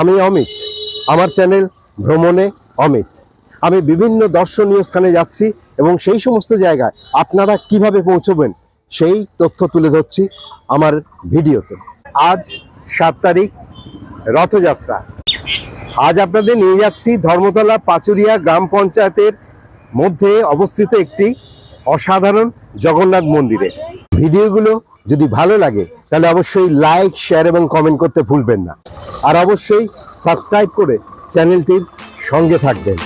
আমি অমিত। আমার চ্যানেল ভ্রমণে অমিত। আমি বিভিন্ন দর্শনীয় স্থানে যাচ্ছি এবং সেই সমস্ত জায়গায় আপনারা কীভাবে পৌঁছবেন সেই তথ্য তুলে ধরছি আমার ভিডিওতে। আজ সাত তারিখ, রথযাত্রা। আজ আপনাদের নিয়ে যাচ্ছি ধর্মতলা পাচুরিয়া গ্রাম পঞ্চায়েতের মধ্যে অবস্থিত একটি অসাধারণ জগন্নাথ মন্দিরে। ভিডিওগুলো যদি ভালো লাগে, তাহলে অবশ্যই লাইক শেয়ার এবং কমেন্ট করতে ভুলবেন না। আর অবশ্যই সাবস্ক্রাইব করে চ্যানেলটির সঙ্গে থাকবেন।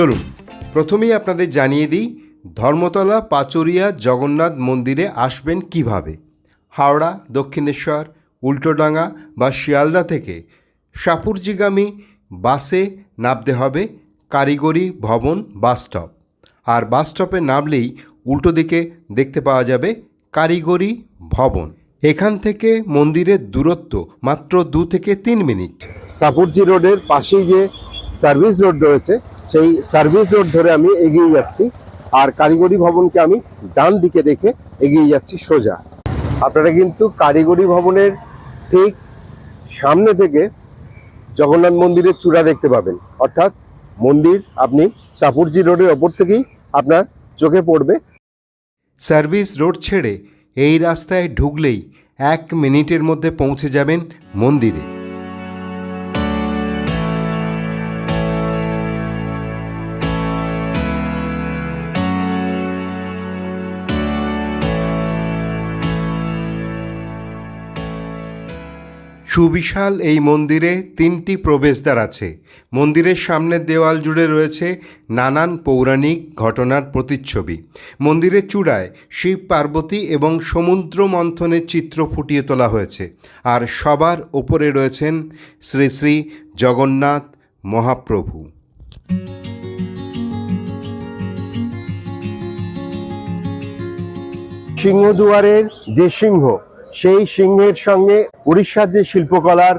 চলুন, প্রথমেই আপনাদের জানিয়ে দিই, ধর্মতলা পাচুরিয়া জগন্নাথ মন্দিরে আসবেন কীভাবে? হাওড়া, দক্ষিণেশ্বর, উল্টোডাঙ্গা বা শিয়ালদা থেকে সাপুরজিগামী বাসে নামতে হবে কারিগরি ভবন বাস স্টপ। আর বাস স্টপে নামলেই উল্টো দিকে দেখতে পাওয়া যাবে কারিগরি ভবন। এখান থেকে মন্দিরের দূরত্ব মাত্র দু থেকে তিন মিনিট। সাপুরজি রোডের পাশেই যে সার্ভিস রোড রয়েছে সেই সার্ভিস রোড ধরে আমি এগিয়ে যাচ্ছি। আর কারিগরি ভবনকে আমি ডান দিকে দেখে এগিয়ে যাচ্ছি সোজা। আপনারা কিন্তু কারিগরি ভবনের ঠিক সামনে থেকে জগন্নাথ মন্দিরের চূড়া দেখতে পাবেন। অর্থাৎ মন্দির আপনি সাপুরজি রোডের ওপর থেকেই আপনার চোখে পড়বে। সার্ভিস রোড ছেড়ে এই রাস্তায় ঢুকলেই এক মিনিটের মধ্যে পৌঁছে যাবেন মন্দিরে। সুবিশাল এই মন্দিরে তিনটি প্রবেশদ্বার আছে। মন্দিরের সামনের দেওয়াল জুড়ে রয়েছে নানান পৌরাণিক ঘটনার প্রতিচ্ছবি। মন্দিরের চূড়ায় শিব পার্বতী এবং সমুদ্র মন্থনের চিত্র ফুটিয়ে তোলা হয়েছে। আর সবার ওপরে রয়েছেন শ্রী শ্রী জগন্নাথ মহাপ্রভু। সিংহদুয়ারের যে সিংহ সেই সিংহের সঙ্গে উড়িষ্যার যে শিল্পকলার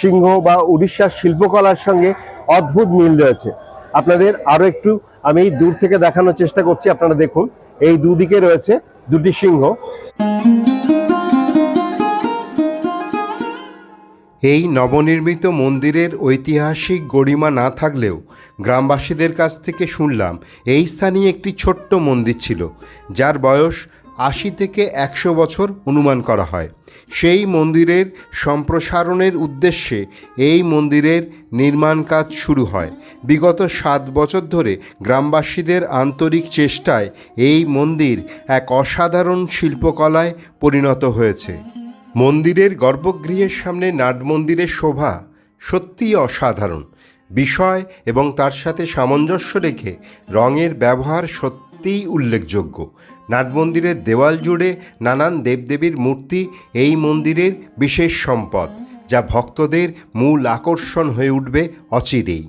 সিংহ বা উড়িষ্যার শিল্পকলার সঙ্গে অদ্ভুত মিল রয়েছে। আপনাদের আরও একটু আমি দূর থেকে দেখানোর চেষ্টা করছি, আপনারা দেখুন। এই দুদিকে রয়েছে দুটি সিংহ। এই নবনির্মিত মন্দিরের ঐতিহাসিক গরিমা না থাকলেও গ্রামবাসীদের কাছ থেকে শুনলাম, এই স্থানে একটি ছোট্ট মন্দির ছিল, যার বয়স আশি থেকে একশো বছর অনুমান করা হয়। সেই মন্দিরের সম্প্রসারণের উদ্দেশ্যে এই মন্দিরের নির্মাণ কাজ শুরু হয়। বিগত সাত বছর ধরে গ্রামবাসীদের আন্তরিক চেষ্টায় এই মন্দির এক অসাধারণ শিল্পকলায় পরিণত হয়েছে। মন্দিরের গর্ভগৃহের সামনে নাট মন্দিরের শোভা সত্যিই অসাধারণ। বিষয় এবং তার সাথে সামঞ্জস্য রেখে রঙের ব্যবহার সত্যিই উল্লেখযোগ্য। নাট মন্দিরের দেওয়াল জুড়ে নানান দেবদেবীর মূর্তি, এই মন্দিরের বিশেষ সম্পদ, যা ভক্তদের মূল আকর্ষণ হয়ে উঠবে অচিরেই।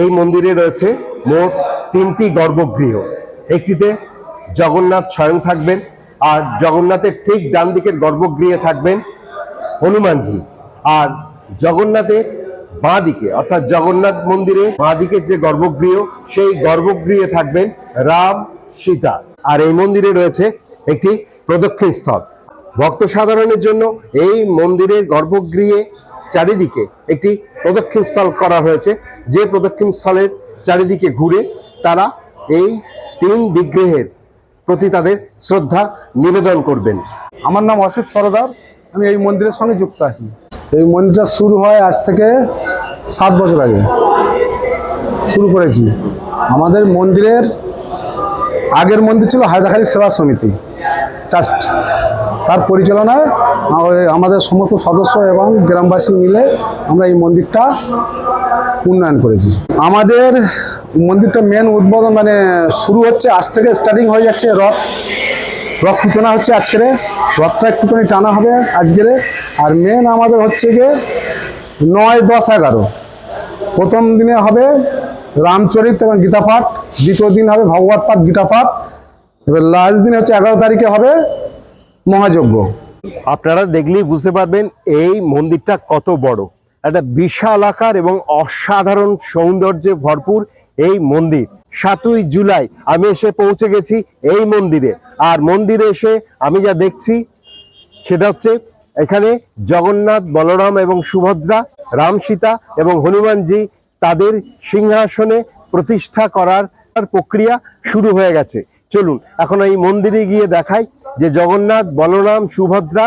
এই মন্দিরে রয়েছে মোট তিনটি গর্ভগৃহ। একটিতে জগন্নাথ স্বয়ং থাকবেন আর জগন্নাথের ঠিক ডান দিকের গর্ভগৃহে থাকবেন হনুমানজি। আর জগন্নাথের বাঁ দিকে অর্থাৎ জগন্নাথ মন্দিরে বাঁ দিকের যে গর্ভগৃহ, সেই গর্ভগৃহে থাকবেন রাম, সীতা। আর এই মন্দিরে রয়েছে একটি প্রদক্ষিণ স্থল। ভক্ত সাধারণের জন্য এই মন্দিরের গর্ভগৃহে চারিদিকে একটি প্রদক্ষিণ স্থল করা হয়েছে। যে প্রদক্ষিণ স্থলের চারিদিকে ঘুরে তারা এই তিন বিগ্রহের প্রতি তাদের শ্রদ্ধা নিবেদন করবেন। আমার নাম অসিত সরদার, আমি এই মন্দিরের সঙ্গে যুক্ত আছি। এই মন্দিরটা শুরু হয় আজ থেকে সাত বছর আগে। শুরু করেছি। আমাদের মন্দিরের আগের মন্দির ছিল হাজারখালী সেবা সমিতি, ট্রাস্ট। তার পরিচালনায় আমাদের সমস্ত সদস্য এবং গ্রামবাসী মিলে আমরা এই মন্দিরটা উন্নয়ন করেছি। আমাদের মন্দিরটা মেন উদ্বোধন মানে শুরু হচ্ছে, আজ থেকে স্টার্টিং হয়ে যাচ্ছে রথ। রথ সূচনা হচ্ছে আজকের। রথটা একটুখানি টানা হবে আজকের। আর মেন আমাদের হচ্ছে গিয়ে নয় দশ এগারো। প্রথম দিনে হবে রামচরিত এবং গীতাপাঠ দ্বিতীয় দিন হবে ভগবত পাঠ গীতাপাঠ এবার লাস্ট দিন হচ্ছে এগারো তারিখে হবে মহাযজ্ঞ। আপনারা দেখলেই বুঝতে পারবেন এই মন্দিরটা কত বড়। একটা বিশাল আকার এবং অসাধারণ সৌন্দর্যে ভরপুর এই মন্দির। সাতই জুলাই আমি এসে পৌঁছে গেছি এই মন্দিরে। আর মন্দিরে এসে আমি যা দেখছি সেটা হচ্ছে এখানে জগন্নাথ, বলরাম এবং সুভদ্রা রাম সীতা এবং হনুমানজি তাদের সিংহাসনে প্রতিষ্ঠা করার প্রক্রিয়া শুরু হয়ে গেছে। চলুন, এখন এই মন্দিরে গিয়ে দেখাই যে জগন্নাথ, বলরাম, সুভদ্রা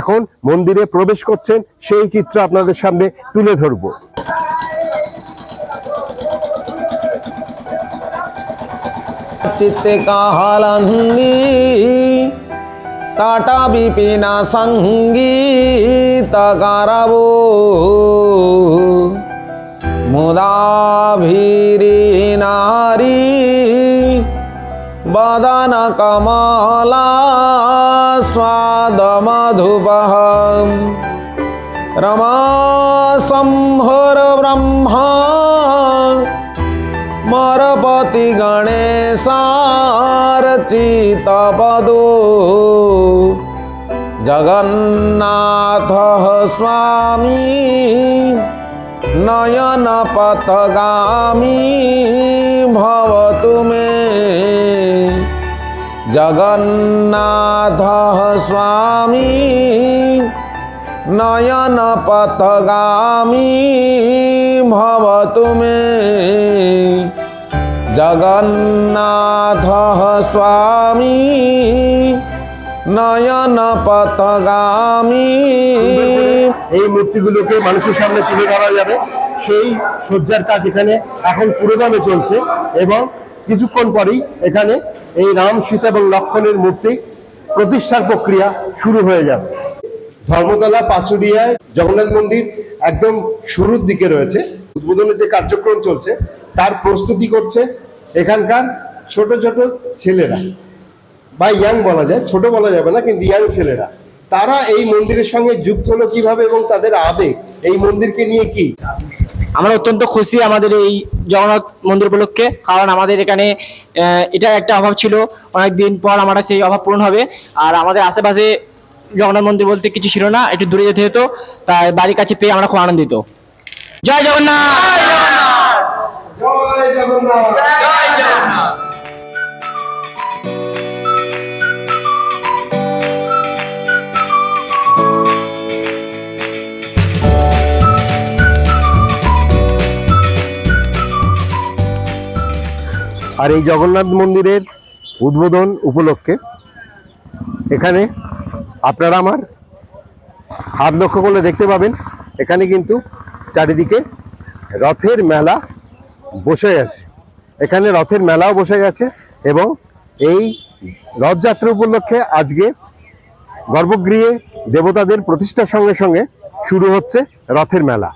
এখন মন্দিরে প্রবেশ করছেন। সেই চিত্র আপনাদের সামনে তুলে ধরবো। চিত্তে কাহালন্দি टाटा बिपिना संगीत करबो मुदा भीरी नारी बदन कमला स्वाद मधुप रमा संभर ब्रह्मा মরপতি গণেশারচিত পদো জগন্নাথ স্বামী নয়ন পথগামী ভবতু মে জগন্নাথ স্বামী নয়ন পথগামী ভবতু মে জগন্নাথ স্বামী নয়ন পথগামী এই মূর্তিগুলোকে মানুষের সামনে তুলে ধরা যাবে। সেই সজ্জার কাজ এখানে এখন পুরোদমে চলছে এবং কিছুক্ষণ পরেই এখানে এই রাম, সীতা এবং লক্ষণের মূর্তি প্রতিষ্ঠার প্রক্রিয়া শুরু হয়ে যাবে। ধর্মতলা পাচুরিয়ায় জগন্নাথ মন্দির একদম শুরুর দিকে রয়েছে। উদ্বোধনের যে কার্যক্রম চলছে, তার প্রস্তুতি করছে এখানকার ছোট ছোট ছেলেরা বা ইয়াং বলা যায়, ছোট বলা যাবে না, কিন্তু ইয়াং ছেলেরা। তারা এই মন্দিরের সঙ্গে যুক্ত হলো কীভাবে এবং তাদের আবেগ, এই মন্দিরকে নিয়ে কি? আমরা অত্যন্ত খুশি আমাদের এই জগন্নাথ মন্দির উপলক্ষে, কারণ আমাদের এখানে এটা একটা অভাব ছিল। অনেক দিন পর আমরা সেই অভাব পূরণ হবে। আর আমাদের আশেপাশে জগন্নাথ মন্দির বলতে কিছু ছিল না, একটু দূরে যেতে হতো। তাই বাড়ির কাছে পেয়ে আমরা খুব আনন্দিত। জয় জগন্নাথ জয় জগন্নাথ আর এই জগন্নাথ মন্দিরের উদ্বোধন উপলক্ষে এখানে আপনারা আমার হাত লক্ষ্য করলে দেখতে পাবেন, এখানে কিন্তু চারিদিকে রথের মেলা বসে গেছে। এখানে রথের মেলাও বসে গেছে এবং এই রথযাত্রা উপলক্ষে আজকে গর্ভগৃহে দেবতাদের প্রতিষ্ঠার সঙ্গে সঙ্গে শুরু হচ্ছে রথের মেলা।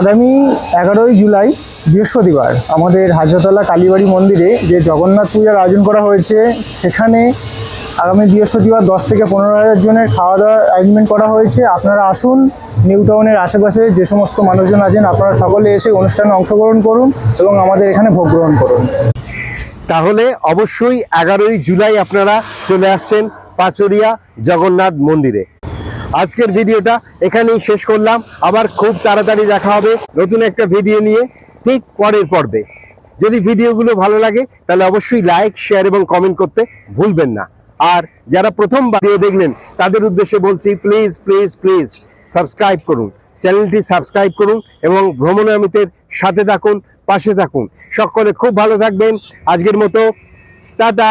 আগামী এগারোই জুলাই বৃহস্পতিবার আমাদের হাজরতলা কালীবাড়ি মন্দিরে যে জগন্নাথ পূজার আয়োজন করা হয়েছে, সেখানে আগামী বৃহস্পতিবার দশ থেকে পনেরো হাজার জনের খাওয়া দাওয়ার অ্যারেঞ্জমেন্ট করা হয়েছে। আপনারা আসুন নিউ টাউনের আশেপাশে যে সমস্ত মানুষজন আছেন, আপনারা সকলে এসে অনুষ্ঠানে অংশগ্রহণ করুন এবং আমাদের এখানে ভোগ গ্রহণ করুন। তাহলে অবশ্যই এগারোই জুলাই আপনারা চলে আসছেন পাচুরিয়া জগন্নাথ মন্দিরে। আজকের ভিডিওটা এখানেই শেষ করলাম। আবার খুব তাড়াতাড়ি দেখা হবে নতুন একটা ভিডিও নিয়ে ঠিক পরের পর্বে। যদি ভিডিওগুলো ভালো লাগে, তাহলে অবশ্যই লাইক শেয়ার এবং কমেন্ট করতে ভুলবেন না। আর যারা প্রথম ভিডিও দেখলেন, তাদের উদ্দেশ্যে বলছি প্লিজ প্লিজ প্লিজ সাবস্ক্রাইব করুন। চ্যানেলটি সাবস্ক্রাইব করুন এবং ভ্রমণামিতের সাথে থাকুন, পাশে থাকুন। সকলে খুব ভালো থাকবেন। আজকের মতো, টাটা!